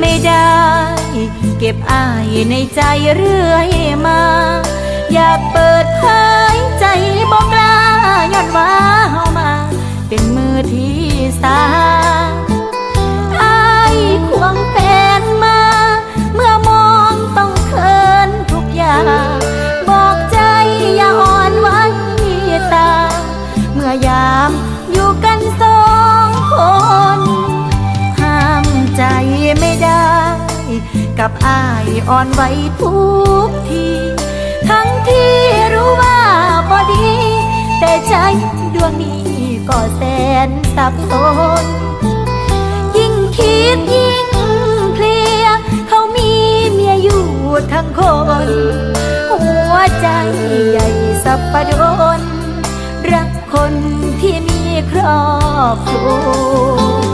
ไม่ได้ เก็บอายในใจเรื่อยมา อยากเปิดเผยใจบอกกล้าย้อนว่าเฮามา เป็นมือที่สาอายควงแฟนมา เมื่อมองต้องเคินทุกอย่างบอกใจอย่าอ่อนไหวตา เมื่อยามอยู่กันสองคน กับอายอ่อนไหวทุกที ทั้งที่รู้ว่าพอดี แต่ใจดวงนี้ก็แสนสับสน ยิ่งคิดยิ่งเพลีย เขามีเมียอยู่ทั้งคน หัวใจใหญ่สับปะรดรักคนที่มีครอบครัว